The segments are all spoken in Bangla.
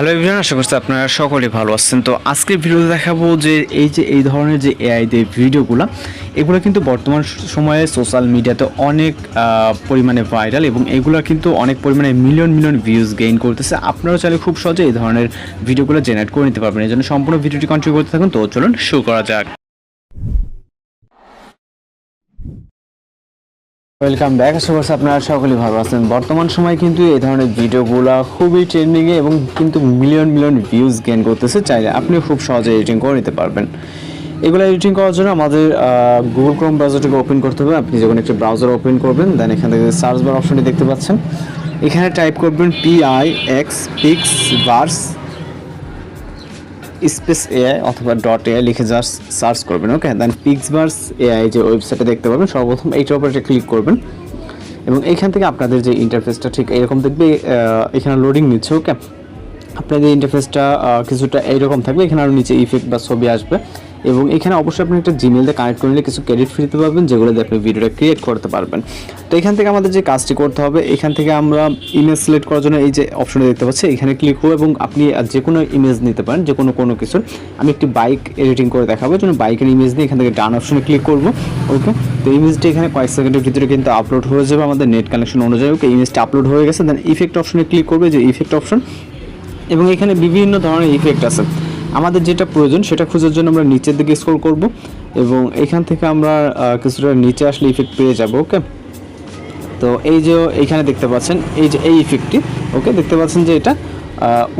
হ্যালো এভরিওয়ান আশা করছি আপনারা সকলে ভালো আছেন। তো আজকের ভিডিওতে দেখাবো যে এই যে এই ধরনের যে এআই দিয়ে ভিডিওগুলো এগুলো কিন্তু বর্তমান সময়ে সোশ্যাল মিডিয়াতে অনেক পরিমাণে ভাইরাল এবং এগুলো কিন্তু অনেক পরিমাণে মিলিয়ন মিলিয়ন ভিউজ গেইন করতেছে। আপনারাও চাইলে খুব সহজে এই ধরনের ভিডিওগুলো জেনারেট করে নিতে পারবেন। এই জন্য সম্পূর্ণ ভিডিওটি কন্টিনিউ করতে থাকুন। তো চলুন শুরু করা যাক। ওয়েলকাম ব্যাক আশা করছি আপনারা সকলেই ভালো আছেন। বর্তমান সময় কিন্তু এই ধরনের ভিডিওগুলো খুবই ট্রেন্ডিংয়ে এবং কিন্তু মিলিয়ন মিলিয়ন ভিউজ গেইন করতেছে। চাইলে আপনি খুব সহজে এডিটিং করে নিতে পারবেন। এগুলো এডিটিং করার জন্য আমাদের গুগল ক্রোম ব্রাউজারটাকে ওপেন করতে হবে। আপনি যখন একটি ব্রাউজার ওপেন করবেন দেন এখান থেকে সার্চ বার অপশনটি দেখতে পাচ্ছেন। এখানে টাইপ করবেন P I X PixVerse space AI অথবা ডট এআই লিখে জাস্ট সার্চ করবেন ওকে দেন পিক্সভার্স এআই যে ওয়েবসাইটে দেখতে পাবেন, সর্বপ্রথম এইটার উপরে ক্লিক করবেন। এবং এইখান থেকে আপনাদের যে ইন্টারফেসটা ঠিক এরকম দেখবে এখানে লোডিং নিচ্ছে ওকে আপনাদের ইন্টারফেসটা কিছুটা এইরকম থাকবে, এখানে আরও নিচে ইফেক্ট বা ছবি আসবে। এবং এখানে অবশ্যই আপনি একটা জিমেল দিয়ে কানেক্ট করে নিলে কিছু ক্রেডিট ফ্রি দিতে পারবেন যেগুলো দিয়ে আপনি ভিডিওটা ক্রিয়েট করতে পারবেন। তো এখান থেকে আমাদের যে কাজটি করতে হবে, এখান থেকে আমরা ইমেজ সিলেক্ট করার জন্য এই যে অপশনটা দেখতে পাচ্ছি, এখানে ক্লিক করব এবং আপনি যে কোনো ইমেজ নিতে পারেন, যে কোনো কোনো কিছুর। আমি একটি বাইক এডিটিং করে দেখাবো জন্য বাইকের ইমেজ নিয়ে এখান থেকে ডান অপশনে ক্লিক করব। ওকে তো ইমেজটি এখানে কয়েক সেকেন্ডের ভিতরে কিন্তু আপলোড হয়ে যাবে আমাদের নেট কানেকশন অনুযায়ী। ওকে ইমেজটা আপলোড হয়ে গেছে দেন ইফেক্ট অপশনে ক্লিক করবে, যে ইফেক্ট অপশন এবং এখানে বিভিন্ন ধরনের ইফেক্ট আছে। আমাদের যেটা প্রয়োজন সেটা খোঁজার জন্য আমরা নিচের দিকে স্ক্রল করব এবং এখান থেকে আমরা কিছুটা নিচে আসলে ইফেক্ট পেয়ে যাব ওকে তো এই যে এইখানে দেখতে পাচ্ছেন, এই যে এই ইফেক্টটি ওকে দেখতে পাচ্ছেন যে এটা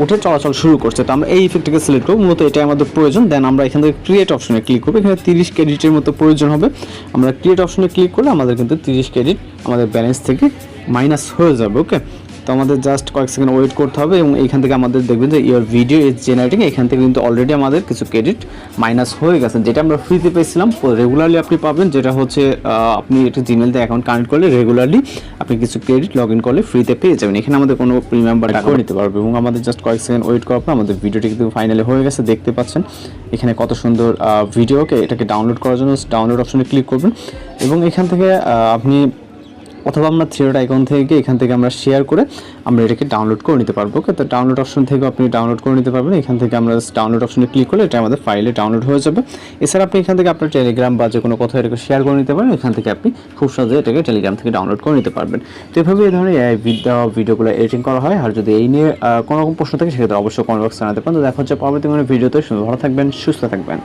উঠে চলাচল শুরু করছে। তো আমরা এই ইফেক্টটাকে সিলেক্ট করব, মূলত এটাই আমাদের প্রয়োজন। দেন আমরা এখান থেকে ক্রিয়েট অপশনে ক্লিক করব। এখানে তিরিশ ক্রেডিটের মতো প্রয়োজন হবে। আমরা ক্রিয়েট অপশনে ক্লিক করলে আমাদের কিন্তু তিরিশ ক্রেডিট আমাদের ব্যালেন্স থেকে মাইনাস হয়ে যাবে ওকে তো আমাদের জাস্ট কয়েক সেকেন্ড ওয়েট করতে হবে এবং এইখান থেকে আমাদের দেখবেন যে ইওর ভিডিও ইজ জেনারেটিং এখান থেকে কিন্তু অলরেডি আমাদের কিছু ক্রেডিট মাইনাস হয়ে গেছে। যেটা আমরা ফ্রিতে পেয়েছিলাম রেগুলারলি আপনি পাবেন যেটা হচ্ছে আপনি একটা জিমেল দিয়ে অ্যাকাউন্ট কানেক্ট করলে রেগুলারলি আপনি কিছু ক্রেডিট লগ ইন করলে ফ্রিতে পেয়ে যাবেন। এখানে আমাদের কোনো প্রিমিয়াম বা টাকা নিতে পারবে। এবং আমাদের জাস্ট কয়েক সেকেন্ড ওয়েট করার পর আমাদের ভিডিওটি কিন্তু ফাইনালি হয়ে গেছে দেখতে পাচ্ছেন। এখানে কত সুন্দর ভিডিওকে এটাকে ডাউনলোড করার জন্য ডাউনলোড অপশনে ক্লিক করবেন। এবং এখান থেকে আপনি অথবা আমরা থ্রিডট আইকন থেকে এখান থেকে আমরা শেয়ার করে আমরা এটাকে ডাউনলোড করে নিতে পারব। ওকে তো ডাউনলোড অপশন থেকে আপনি ডাউনলোড করে নিতে পারবেন। এখান থেকে আমরা ডাউনলোড অপশনে ক্লিক করলে এটা আমাদের ফাইলে ডাউনলোড হয়ে যাবে। এছাড়া আপনি এখান থেকে আপনার টেলিগ্রাম বা যে কোনো কোথাও এটাকে শেয়ার করে নিতে পারেন। এখান থেকে আপনি খুব সহজে এটাকে টেলিগ্রাম থেকে ডাউনলোড করে নিতে পারবেন। তো এভাবে এই ধরনের ভিডিওগুলো এডিটিং করা হয়। আর যদি এই নিয়ে কোনো রকম প্রশ্ন থাকে, সেক্ষেত্রে অবশ্যই কমেন্ট বক্সে জানাতে পারেন। তো দেখা হচ্ছে পরবর্তী কোনো ভিডিওতে সুন্দর ভালো থাকবেন, সুস্থ থাকবেন।